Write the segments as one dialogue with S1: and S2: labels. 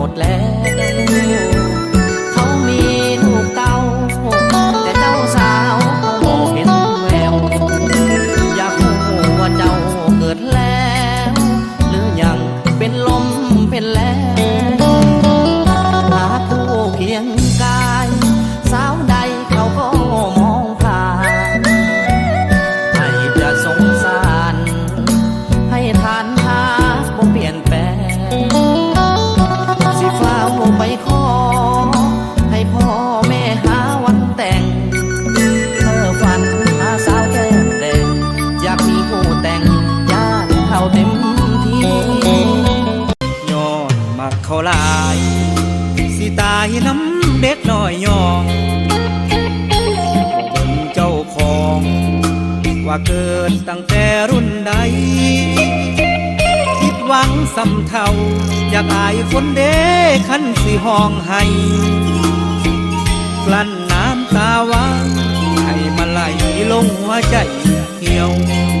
S1: หมดแล้ว เขามีลูกเต้า แต่เจ้าสาวเขาบอกเห็นแวว อยากรู้ว่าเจ้าเกิดแล้ว หรือยังเป็นลมเป็นแรง เกิดตั้งแต่รุ่นใด คิดหวังสำเทาอยากอายคนเด้ขันสิห้องให้กลั้นน้ำตาไวานให้มาไหลลงหัวใจเหี่ยวเหี่ยว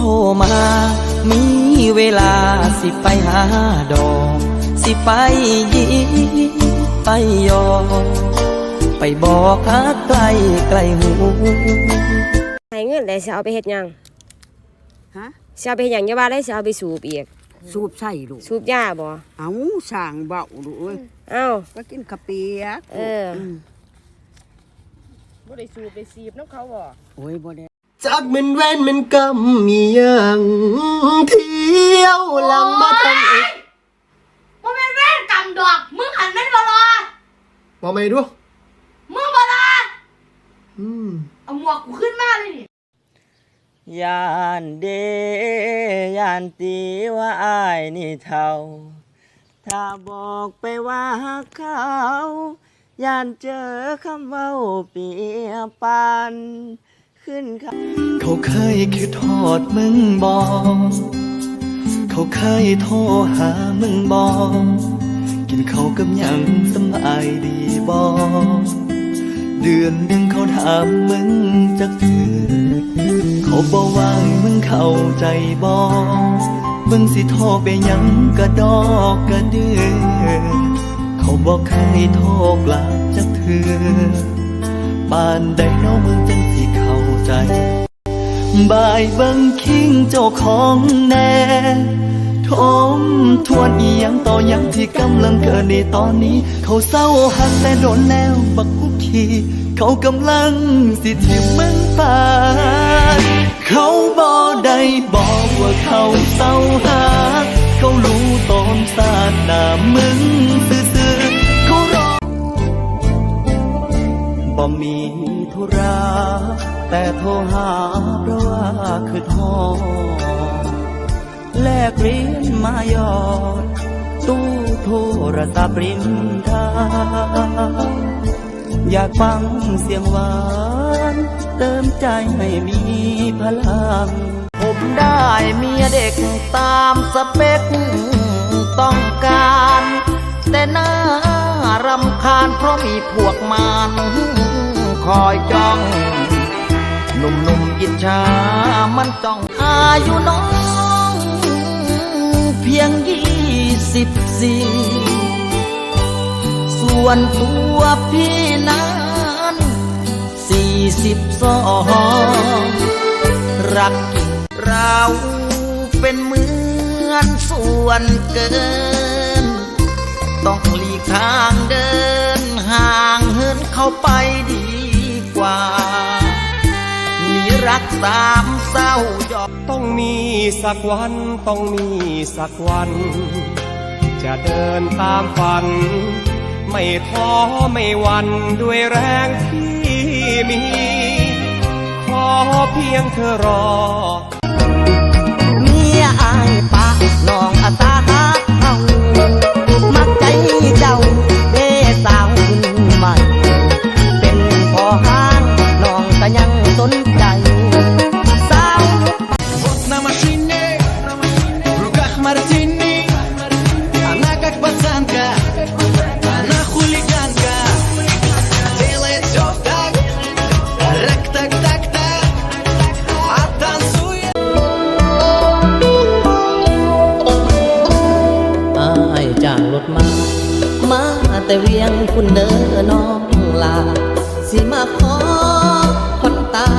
S2: ทรมา มีเว
S1: ลาสิไปหาดอก สิไปยีไปยอไปบอกฮักไกลไกลหู
S3: ให้เงินได้สิเอาไปเฮ็ดหยัง
S4: ฮะ
S3: สิเอาไปเฮ็ดหยังอย่าว่าได้สิเอาไปสูบอีก
S4: สูบใส่ลูก
S3: สูบยาบ่
S4: เอาสั่งเบาลูกเอ้ย
S3: เอ้า
S4: ก็กินกะเปียก
S3: เออ
S4: ม
S5: บ่ได้สูบได้สีบน้ำเขาบ่
S4: โอ้ยบ่ได้
S6: จักมันเว้นมันกำมีอย่างเที่ยวหลังมาทำอีก
S7: มันเป็นเวรกรรมดอก มึงหันมันบลอ
S6: บอกไม่ดู
S7: มึงบลอ
S6: อืม
S7: เอาหมวกกูขึ้นมาเลยนี่
S1: ยานเดยานตีว่าอายนี่เท่า ถ้าบอกไปว่าเขายานเจอคำเว้าเปียปาน ขึ้นคำเขาเคยคิดทอดมึงบอก เขาเคยโทรหามึงบอก กินเขากับหยังสำอายดีบอก เดือนหนึ่งเขาถามมึงจักเถือเขาบอกว่างมึงเข้าใจบอกมึงสิโทรไปยังกระดอกกระเดือเขาบอกเคยโทรกลับจักเถือบานใดเน้องมึงจังสิ ใจบายเบังคิงเจ้าของแน่ทมทวนอียังต่อยังที่กำลังเกิดในตอนนี้ เขาเศร้าหักแต่โดนแล้วบักกุกคีเขากำลังสิทิมมึงไปเขาบอกได้บอกว่าเขาเศร้าหักเขารู้ตอนสาดหน้ามึงซื่อๆเขารอบ่มีธุระ แต่โทรหาเพราะว่าคือทอแลกเรียญมายอด ตู้โทรศัพท์ริมทางอยากฟังเสียงหวาน เติมใจให้มีพลัง ผมได้เมียเด็กตามสเปคต้องการ แต่น่ารำคาญเพราะมีพวกมารคอยจ้อง หนุ่มๆอิจฉามันจ้องอายุน้อง เพียงยี่สิบสี่ส่วนตัวพี่นั้นสี่สิบสองรักเราเป็นเหมือนส่วนเกิน ต้องหลีกทางเดินห่างเหินเข้าไปดี รั
S8: กสามเศร้ายอดต้องมีสักวันต้องมีสักวัน จะเดินตามฝัน ไม่ท้อไม่วันด้วยแรงที่มี ขอเพียงเธอรอ
S9: เมียอายปะน้องอาสา มาแต่เวียงคุณเด้อน้องลา สิมาขอคนตา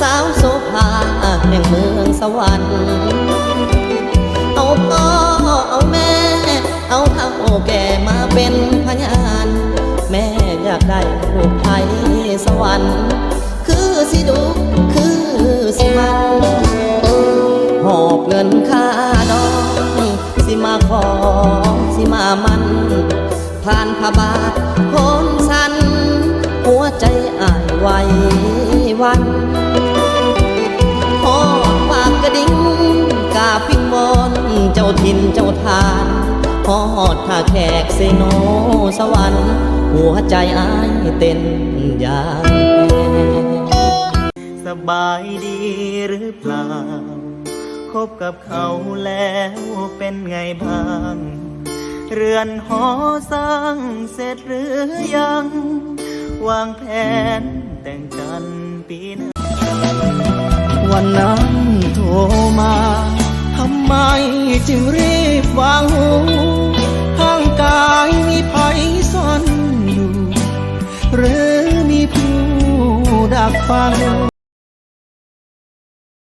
S9: สาวโสภาแห่งเมืองสวรรค์ เอาพ่อเอาแม่ เอาเท่าแก่มาเป็นพญา มาขอสิมามันผ่านพระบาทคนสัน หัวใจอ่ายไววันหอดปากกระดิ่งกาพิงวอนเจ้าถิ่นเจ้าทานหอดท่าแขกเซโนสวรรค์หัวใจอายเต้นอย่างสบายดีหรือเปล่า คบกับเขาแล้วเป็นไงบ้าง เรือนหอสร้างเสร็จหรือยัง วางแผนแต่งกันปีหน้าวันนั้นโทรมาทำไมจึงรีบวางหูข้างกายมีภัยซ่อนอยู่ หรือมีผู้ดักฟัง